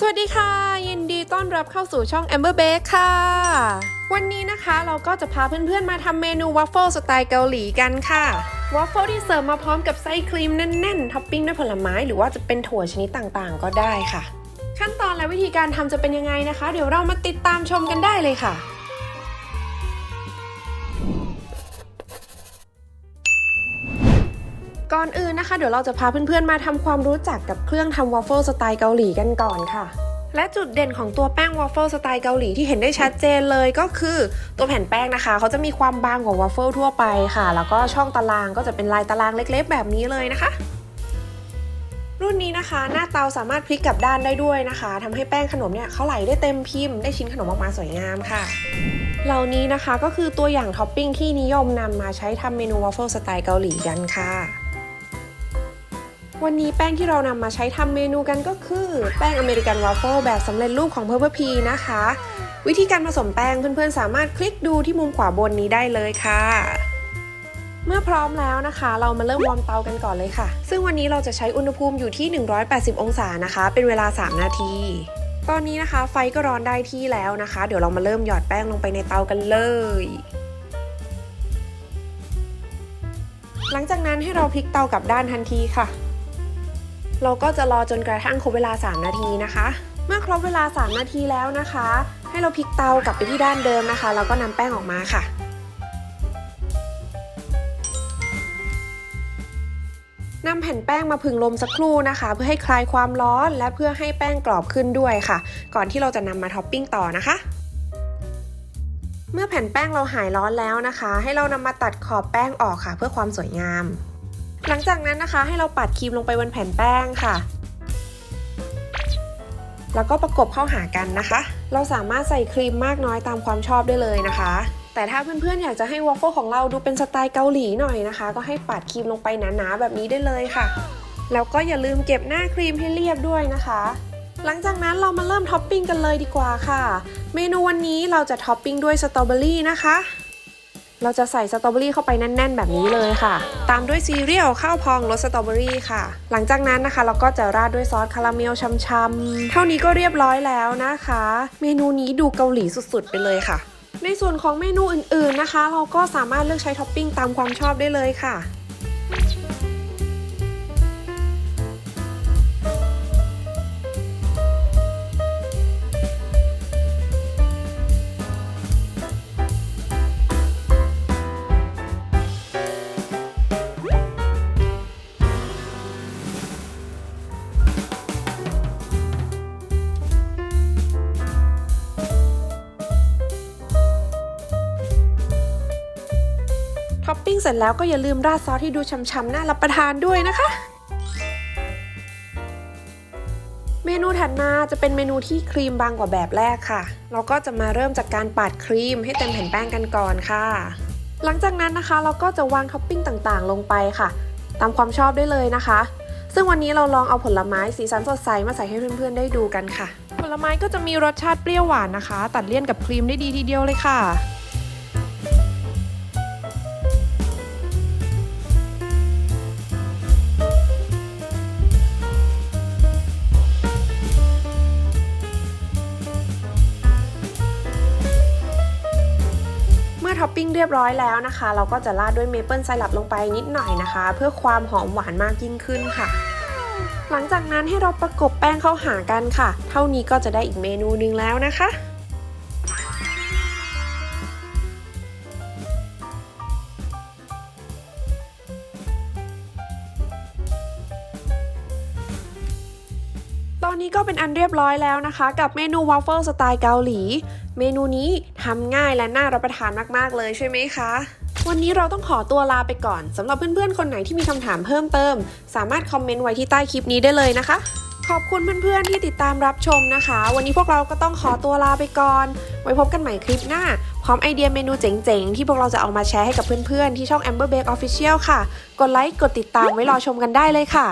สวัสดีค่ะ ยินดีต้อนรับเข้าสู่ช่อง Amber Bake ค่ะ วันนี้นะคะเราก็จะพาเพื่อนๆมาทำเมนูวัฟเฟิลสไตล์เกาหลีกันค่ะวัฟเฟิลที่เสิร์ฟมาพร้อมกับไส้ครีมแน่นๆท็อปปิ้งด้วยผลไม้หรือว่าจะเป็นถั่วชนิดต่างๆ ก็ได้ค่ะ ขั้นตอนและวิธีการทำจะเป็นยังไงนะคะ เดี๋ยวเรามาติดตามชมกันได้เลยค่ะ ก่อนอื่นนะคะ เดี๋ยวเราจะพาเพื่อนๆมาทำความรู้จักกับเครื่องทำวอฟเฟิลสไตล์เกาหลีกันก่อนค่ะและจุดเด่นของตัวแป้งวอฟเฟิลสไตล์เกาหลีที่เห็นได้ชัดเจนเลยก็คือตัวแผ่นแป้งนะคะ เขาจะมีความบางกว่าวอฟเฟิลทั่วไปค่ะ แล้วก็ช่องตารางก็จะเป็นลายตารางเล็กๆ แบบนี้เลยนะคะ รุ่นนี้นะคะ หน้าเตาสามารถพลิกกลับด้านได้ด้วยนะคะทำให้แป้งขนมเนี่ยเขาไหลได้เต็มพิมพ์ได้ชิ้นขนมออกมาสวยงามค่ะ เหล่านี้นะคะก็คือตัวอย่างท็อปปิ้งที่นิยมนำมาใช้ทำเมนูวอฟเฟิลสไตล์เกาหลีกันค่ะ วันนี้แป้งที่เรานำมาใช้ทำเมนูกันก็คือ แป้งอเมริกันวอฟเฟิลแบบสำเร็จรูปของเพอร์เพพีนะคะ วิธีการผสมแป้งเพื่อนๆ สามารถคลิกดูที่มุมขวาบนนี้ได้เลยค่ะ เมื่อพร้อมแล้วนะคะ เรามาเริ่มวอร์มเตากันก่อนเลยค่ะ ซึ่งวันนี้เราจะใช้อุณหภูมิอยู่ที่ 180 องศานะคะ เป็นเวลา 3 นาที ตอนนี้นะคะไฟก็ร้อนได้ที่แล้วนะคะ เดี๋ยวเรามาเริ่มหยอดแป้งลงไปในเตากันเลยหลังจากนั้นให้เราพลิกเตากลับด้านทันทีค่ะ เราก็จะรอจนกระทั่งครบเวลา 3 นาทีนะคะ เมื่อครบเวลา 3 นาทีแล้วนะคะ ให้เราพลิกเตากลับไปที่ด้านเดิมนะคะ แล้วก็นำแป้งออกมาค่ะนำแผ่นแป้งมาผึ่งลมสักครู่นะคะ เพื่อให้คลายความร้อนและเพื่อให้แป้งกรอบขึ้นด้วยค่ะ ก่อนที่เราจะนำมาท็อปปิ้งต่อนะคะ เมื่อแผ่นแป้งเราหายร้อนแล้วนะคะ ให้เรานำมาตัดขอบแป้งออกค่ะ เพื่อความสวยงาม หลังจากนั้นนะคะให้เราปัดครีมลงไปบนแผ่นแป้งค่ะ แล้วก็ประกบเข้าหากันนะคะ เราสามารถใส่ครีมมากน้อยตามความชอบได้เลยนะคะ แต่ถ้าเพื่อนๆอยากจะให้วอฟเฟิลของเราดูเป็นสไตล์เกาหลีหน่อยนะคะ ก็ให้ปัดครีมลงไปหนาๆแบบนี้ได้เลยค่ะ แล้วก็อย่าลืมเก็บหน้าครีมให้เรียบด้วยนะคะหลังจากนั้นเรามาเริ่มท็อปปิ้งกันเลยดีกว่าค่ะ เมนูวันนี้เราจะท็อปปิ้งด้วยสตรอเบอรี่นะคะ เราจะใส่สตรอเบอรี่เข้าไปแน่น ๆ แบบนี้เลยค่ะ ตามด้วยซีเรียลข้าวพองรสสตรอเบอรี่ค่ะ หลังจากนั้นนะคะ เราก็จะราดด้วยซอสคาราเมลช่ำๆเท่านี้ก็เรียบร้อยแล้วนะคะ เมนูนี้ดูเกาหลีสุดๆ ไปเลยค่ะ ในส่วนของเมนูอื่นๆนะคะ เราก็สามารถเลือกใช้ท็อปปิ้งตามความชอบได้เลยค่ะ ท็อปปิ้งเสร็จแล้วก็อย่าลืมราดซอสที่ดูช่ำๆน่ารับประทานด้วยนะคะ เมนูถัดมาจะเป็นเมนูที่ครีมบางกว่าแบบแรกค่ะ เราก็จะมาเริ่มจากการปาดครีมให้เต็มแผ่นแป้งกันก่อนค่ะ หลังจากนั้นนะคะเราก็จะวางท็อปปิ้งต่างๆ ลงไปค่ะ ตามความชอบได้เลยนะคะ ซึ่งวันนี้เราลองเอาผลไม้สีสันสดใสมาใส่ให้เพื่อนๆได้ดูกันค่ะ ผลไม้ก็จะมีรสชาติเปรี้ยวหวานนะคะ ตัดเลี่ยนกับครีมได้ดีทีเดียวเลยค่ะ ปิ้งเรียบร้อยแล้วนะคะ เราก็จะราดด้วยเมเปิลไซรัปลงไปนิดหน่อยนะคะ เพื่อความหอมหวานมากยิ่งขึ้นค่ะ หลังจากนั้นให้เราประกบแป้งเข้าหากันค่ะ เท่านี้ก็จะได้อีกเมนูหนึงแล้วนะคะตอนนี้ก็เป็นอันเรียบร้อยแล้วนะคะ กับเมนูวอฟเฟิลสไตล์เกาหลี เมนูนี้ทำง่ายและน่ารับประทานมาก ๆ เลยใช่ไหมคะ วันนี้เราต้องขอตัวลาไปก่อนสำหรับเพื่อน ๆ คนไหนที่มีคำถามเพิ่มเติม สามารถคอมเมนต์ไว้ที่ใต้คลิปนี้ได้เลยนะคะ ขอบคุณเพื่อน ๆ ที่ติดตามรับชมนะคะ วันนี้พวกเราก็ต้องขอตัวลาไปก่อน ไว้พบกันใหม่คลิปหน้า พร้อมไอเดียเมนูเจ๋ง ๆ ที่พวกเราจะเอามาแชร์ให้กับเพื่อน ๆ ที่ช่อง Amber Bake Official ค่ะ กดไลค์ กดติดตามไว้รอชมกันได้เลยค่ะ